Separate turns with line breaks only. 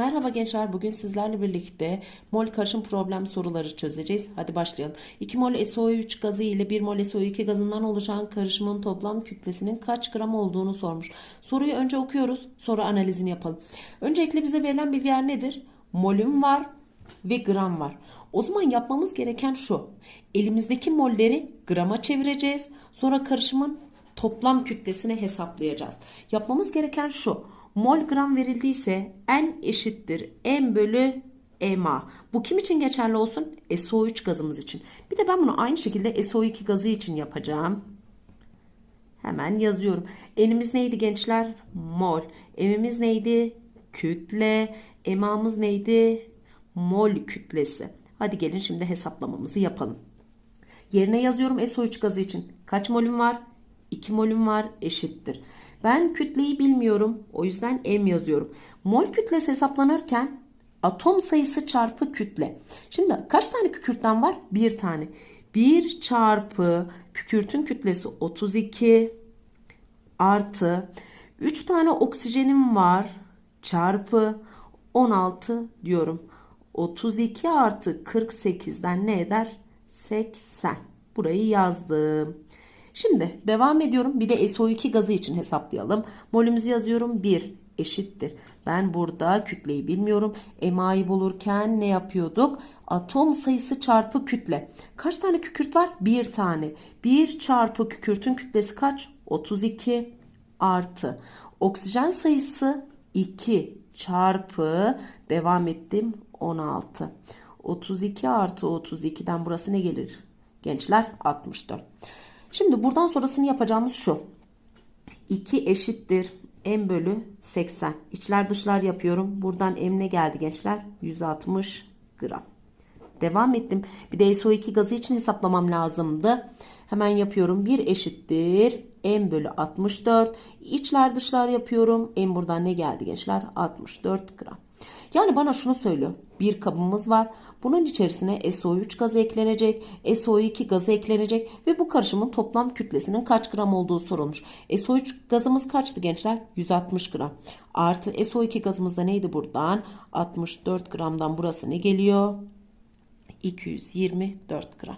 Merhaba gençler. Bugün sizlerle birlikte mol karışım problem soruları çözeceğiz. Hadi başlayalım. 2 mol SO3 gazı ile 1 mol SO2 gazından oluşan karışımın toplam kütlesinin kaç gram olduğunu sormuş. Soruyu önce okuyoruz, sonra analizini yapalım. Öncelikle bize verilen bilgiler nedir? Molüm var ve gram var. O zaman yapmamız gereken şu. Elimizdeki molleri grama çevireceğiz. Sonra karışımın toplam kütlesini hesaplayacağız. Yapmamız gereken şu. Mol gram verildiyse n eşittir m bölü ma. Bu kim için geçerli olsun? SO3 gazımız için. Bir de ben bunu aynı şekilde SO2 gazı için yapacağım. Hemen yazıyorum. N'imiz neydi gençler? Mol. M'imiz neydi? Kütle. Ma'mız neydi? Mol kütlesi. Hadi gelin şimdi hesaplamamızı yapalım. Yerine yazıyorum SO3 gazı için. Kaç molüm var? 2 molüm var eşittir. Ben kütleyi bilmiyorum. O yüzden M yazıyorum. Mol kütlesi hesaplanırken atom sayısı çarpı kütle. Şimdi kaç tane kükürtten var? Bir tane. 1 çarpı kükürtün kütlesi 32 artı 3 tane oksijenim var çarpı 16 diyorum. 32 artı 48'den ne eder? 80. Burayı yazdım. Şimdi devam ediyorum. Bir de SO2 gazı için hesaplayalım. Molümüzü yazıyorum. 1 eşittir. Ben burada kütleyi bilmiyorum. MA'yı bulurken ne yapıyorduk? Atom sayısı çarpı kütle. Kaç tane kükürt var? Bir tane. 1 çarpı kükürtün kütlesi kaç? 32 artı. Oksijen sayısı 2 çarpı devam ettim 16. 32 artı 32'den burası ne gelir? Gençler 64. Şimdi buradan sonrasını yapacağımız şu. 2 eşittir m bölü 80. İçler dışlar yapıyorum. Buradan m ne geldi gençler? 160 gram. Devam ettim. Bir de SO2 gazı için hesaplamam lazımdı. Hemen yapıyorum. 1 eşittir m bölü 64. İçler dışlar yapıyorum. M buradan ne geldi gençler? 64 gram. Yani bana şunu söylüyor. Bir kabımız var. Bunun içerisine SO3 gazı eklenecek, SO2 gazı eklenecek ve bu karışımın toplam kütlesinin kaç gram olduğu sorulmuş. SO3 gazımız kaçtı gençler? 160 gram. Artı SO2 gazımız da neydi buradan? 64 gramdan burası ne geliyor? 224 gram.